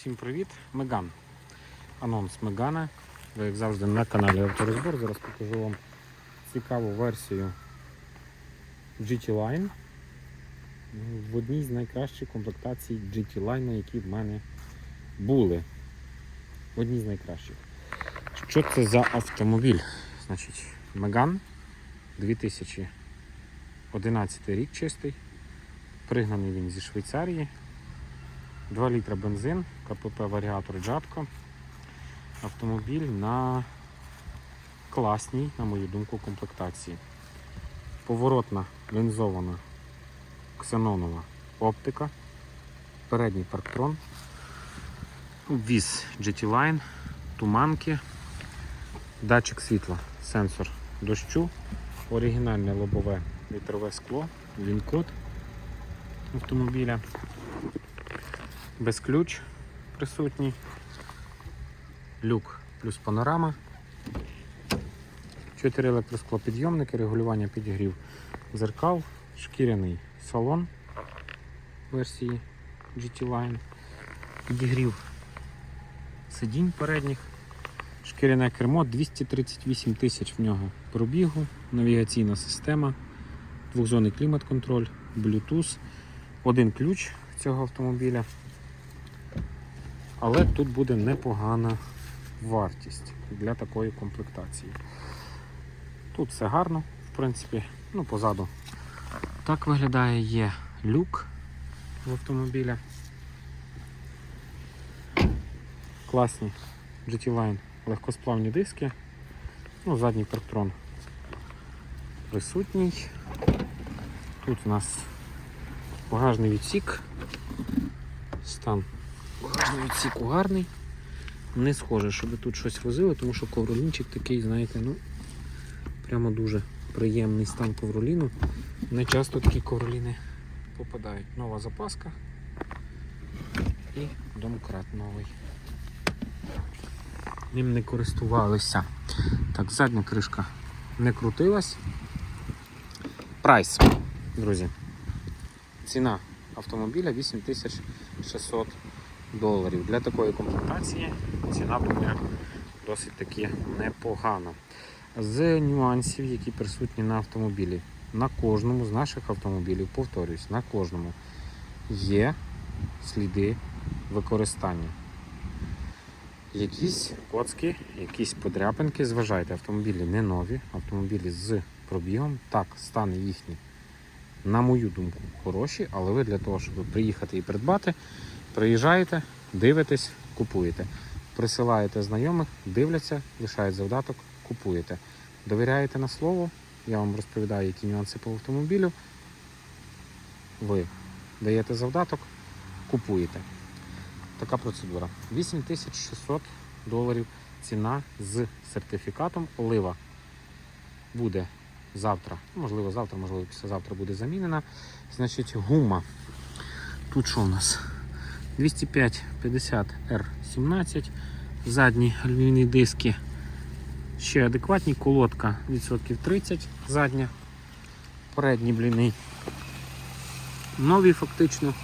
Всім привіт! Меган. Анонс Мегана. Ви як завжди на каналі Авторозбор. Зараз покажу вам цікаву версію GT Line в одній з найкращих комплектацій GT Line, які в мене були. В одній з найкращих. Що це за автомобіль? Значить, Меган 2011 рік чистий. Пригнаний він зі Швейцарії. 2 літра бензин, КПП варіатор Джатко. Автомобіль на класній, на мою думку, комплектації. Поворотна лінзована ксенонова оптика. Передній парктрон. Віз GT Line, туманки, датчик світла, сенсор дощу, оригінальне лобове вітрове скло, він-код автомобіля без ключ присутній, люк плюс панорама, 4 електросклопідйомники, регулювання підігрів зеркал, шкіряний салон версії GT Line, підігрів сидінь передніх, шкіряне кермо, 238 тисяч в нього пробігу, навігаційна система, двохзонний клімат-контроль, Bluetooth, один ключ цього автомобіля. Але тут буде непогана вартість для такої комплектації. Тут все гарно, в принципі, ну позаду. Так виглядає є люк в автомобіля. Класні GT Line легкосплавні диски. Ну, задній парктрон присутній. Тут у нас багажний відсік. Стан багажного відсіку гарний. Не схоже, щоб тут щось возили, тому що ковролінчик такий, знаєте, ну прямо дуже приємний стан ковроліну. Не часто такі ковроліни попадають. Нова запаска і домкрат новий. Ним не користувалися. Так, задня кришка не крутилась. Прайс, друзі. Ціна автомобіля 8600 доларів. Для такої комплектації ціна буде досить таки непогана. З нюансів, які присутні на автомобілі. На кожному з наших автомобілів, повторюсь, на кожному є сліди використання. Якісь коцки, якісь подряпинки, зважайте, автомобілі не нові, автомобілі з пробігом. Так, стани їхні, на мою думку, хороші, але ви для того, щоб приїхати і придбати, приїжджаєте, дивитесь, купуєте. Присилаєте знайомих, дивляться, лишають завдаток, купуєте. Довіряєте на слово, я вам розповідаю, які нюанси по автомобілю. Ви даєте завдаток, купуєте. Така процедура. 8600 доларів ціна з сертифікатом. Олива буде завтра, можливо, завтра, можливо, післязавтра буде замінена. Значить, гума. Тут що у нас? 205 50 R17, задні алюмінійні диски ще адекватні, колодка відсотків 30 задня, передні бліни. Нові фактично,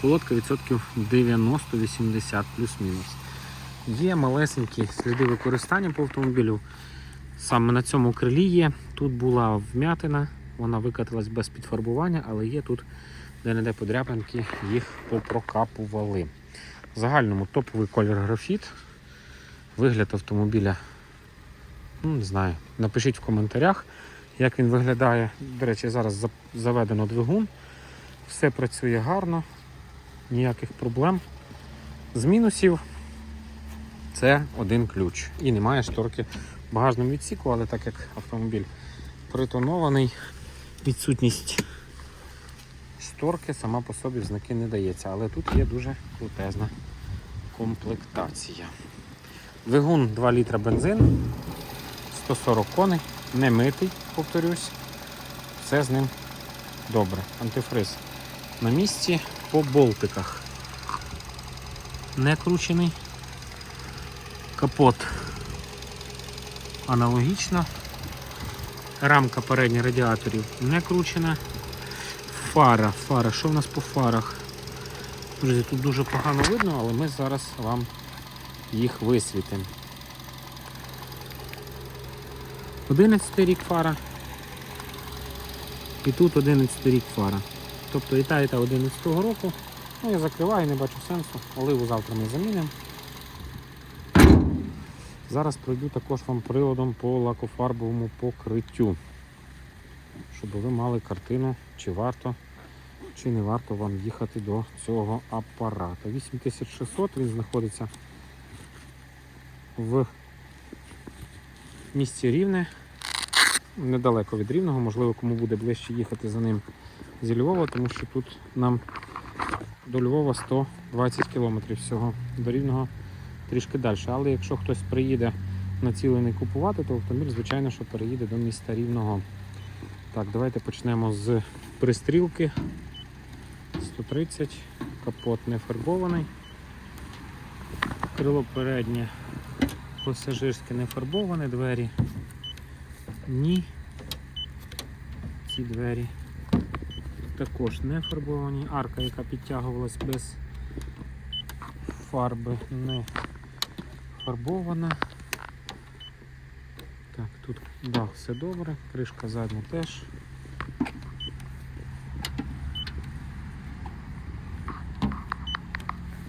колодка відсотків 90-80 плюс-мінус. Є малесенькі сліди використання по автомобілю. Саме на цьому крилі є. Тут була вмятина, вона викатилась без підфарбування, але є тут де-не-де подряпинки, їх попрокапували. В загальному топовий колір графіт. Вигляд автомобіля, ну не знаю, напишіть в коментарях, як він виглядає. До речі, зараз заведено двигун. Все працює гарно, ніяких проблем. З мінусів це один ключ. І немає шторки в багажному відсіку, але так як автомобіль притонований, відсутність шторки сама по собі в знаки не дається, але тут є дуже крутезна комплектація. Двигун 2 літра бензин, 140 коней, не митий, повторюсь. Все з ним добре. Антифриз на місці по болтиках. Не кручений. Капот аналогічно. Рамка передніх радіаторів не кручена. Фара, фара. Що в нас по фарах? Друзі, тут дуже погано видно, але ми зараз вам їх висвітимо. 11 рік фара. І тут 11 рік фара. Тобто і та, і та 11 року. Ну, я закриваю, не бачу сенсу. Оливу завтра ми замінимо. Зараз пройду також вам приладом по лакофарбовому покриттю. Щоб ви мали картину, чи варто, чи не варто вам їхати до цього апарата. 8600 він знаходиться в місті Рівне, недалеко від Рівного, можливо, кому буде ближче їхати за ним зі Львова, тому що тут нам до Львова 120 кілометрів всього, до Рівного трішки далі. Але якщо хтось приїде націлений купувати, то автомобіль, звичайно, що переїде до міста Рівного. Так, давайте почнемо з пристрілки. 130, капот не фарбований. Крило переднє пасажирське не фарбоване, двері. Ні. Ці двері також не фарбовані. Арка, яка підтягувалась без фарби, не фарбована. Так, тут дах все добре, кришка задня теж.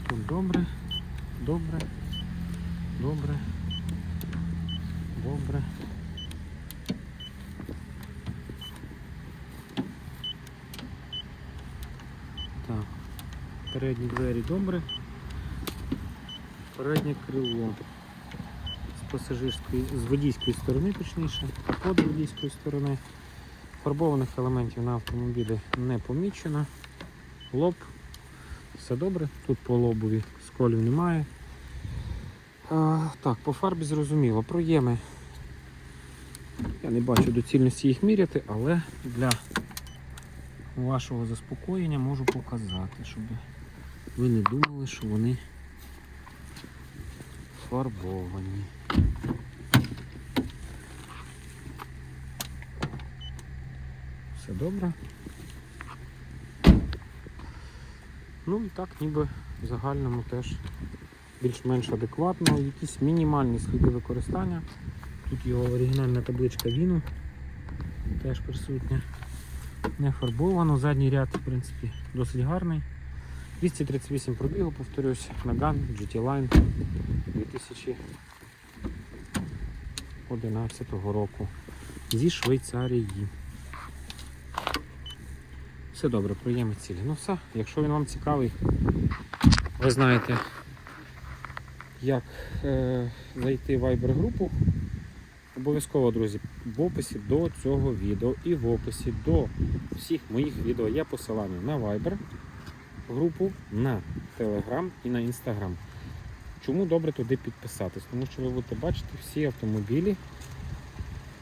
Тут добре, добре, добре, добре. Так, передні двері добре. Переднє крило з пасажирської, з водійської сторони, точніше, капот водійської сторони. Фарбованих елементів на автомобілі не помічено. Лоб, все добре, тут по лобові сколів немає. А, так, по фарбі зрозуміло. Проєми. Я не бачу доцільності їх міряти, але для вашого заспокоєння можу показати, щоб ви не думали, що вони фарбовані. Все добре. Ну і так, ніби в загальному теж більш-менш адекватно. Якісь мінімальні сліди використання. Тут його оригінальна табличка Віну теж присутня. Не фарбовано. Задній ряд, в принципі, досить гарний. 238 пробігу, повторюсь, Megane GT Line 2011 року зі Швейцарії. Все добре, проєми цілі. Ну все, якщо він вам цікавий, ви знаєте, як е, зайти в Viber групу. Обов'язково, друзі, в описі до цього відео і в описі до всіх моїх відео є посилання на Viber групу, на Telegram і на Instagram. Чому добре туди підписатись? Тому що ви будете бачити всі автомобілі,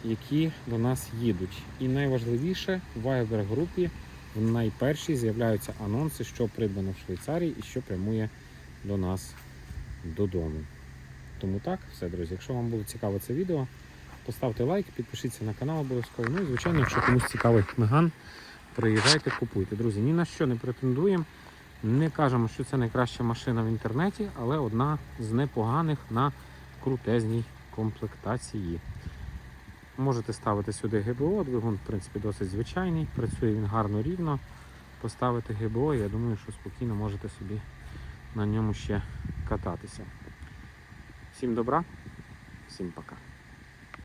які до нас їдуть. І найважливіше в Viber групі в найпершій з'являються анонси, що придбано в Швейцарії і що прямує до нас додому. Тому так, все, друзі. Якщо вам було цікаво це відео, поставте лайк, підпишіться на канал обов'язково. Ну і звичайно, якщо комусь цікавий меган, приїжджайте, купуйте. Друзі, ні на що не претендуємо. Не кажемо, що це найкраща машина в інтернеті, але одна з непоганих на крутезній комплектації. Можете ставити сюди ГБО, двигун, в принципі, досить звичайний, працює він гарно рівно. Поставити ГБО, я думаю, що спокійно можете собі на ньому ще кататися. Всім добра, всім пока.